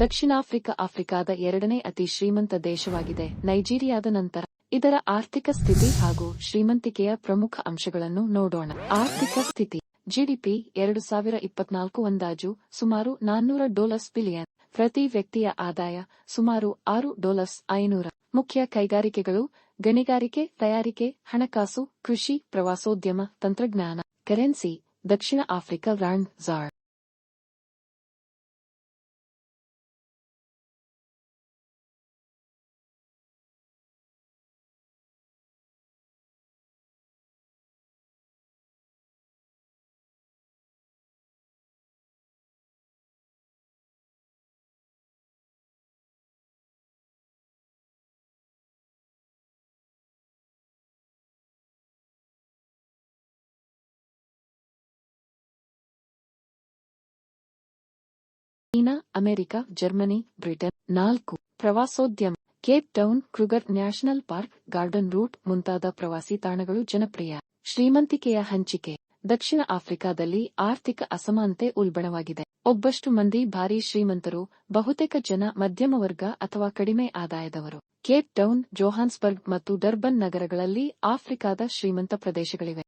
ದಕ್ಷಿಣಾಫ್ರಿಕಾ ಆಫ್ರಿಕಾದ ಎರಡನೇ ಅತಿ ಶ್ರೀಮಂತ ದೇಶವಾಗಿದೆ. ನೈಜೀರಿಯಾದ ನಂತರ ಇದರ ಆರ್ಥಿಕ ಸ್ಥಿತಿ ಹಾಗೂ ಶ್ರೀಮಂತಿಕೆಯ ಪ್ರಮುಖ ಅಂಶಗಳನ್ನು ನೋಡೋಣ. ಆರ್ಥಿಕ ಸ್ಥಿತಿ. ಜಿಡಿಪಿ ಎರಡು ಸಾವಿರ ಇಪ್ಪತ್ನಾಲ್ಕು ಅಂದಾಜು ಸುಮಾರು ನಾನ್ನೂರ ಡಾಲರ್ಸ್ ಬಿಲಿಯನ್. ಪ್ರತಿ ವ್ಯಕ್ತಿಯ ಆದಾಯ ಸುಮಾರು ಆರು ಡಾಲರ್ಸ್ ಐನೂರ. ಮುಖ್ಯ ಕೈಗಾರಿಕೆಗಳು ಗಣಿಗಾರಿಕೆ, ತಯಾರಿಕೆ, ಹಣಕಾಸು, ಕೃಷಿ, ಪ್ರವಾಸೋದ್ಯಮ, ತಂತ್ರಜ್ಞಾನ, ಕರೆನ್ಸಿ, ದಕ್ಷಿಣ Africa rand ZAR. China, America, Germany, Britain, ನಾಲ್ಕು ಪ್ರವಾಸೋದ್ಯಮ. Cape Town, Kruger National Park, Garden Route ಮುಂತಾದ ಪ್ರವಾಸಿ ತಾಣಗಳು ಜನಪ್ರಿಯ. ಶ್ರೀಮಂತಿಕೆಯ ಹಂಚಿಕೆ. ದಕ್ಷಿಣ ಆಫ್ರಿಕಾದಲ್ಲಿ ಆರ್ಥಿಕ ಅಸಮಾನತೆ ಉಲ್ಬಣವಾಗಿದೆ. ಒಬ್ಬಷ್ಟು ಮಂದಿ ಭಾರೀ ಶ್ರೀಮಂತರು, ಬಹುತೇಕ ಜನ ಮಧ್ಯಮ ವರ್ಗ ಅಥವಾ ಕಡಿಮೆ ಆದಾಯದವರು. ಕೇಪ್ ಟೌನ್, ಜೋಹಾನ್ಸ್ಬರ್ಗ್ ಮತ್ತು ಡರ್ಬನ್ ನಗರಗಳಲ್ಲಿ ಆಫ್ರಿಕಾದ ಶ್ರೀಮಂತ ಪ್ರದೇಶಗಳಿವೆ.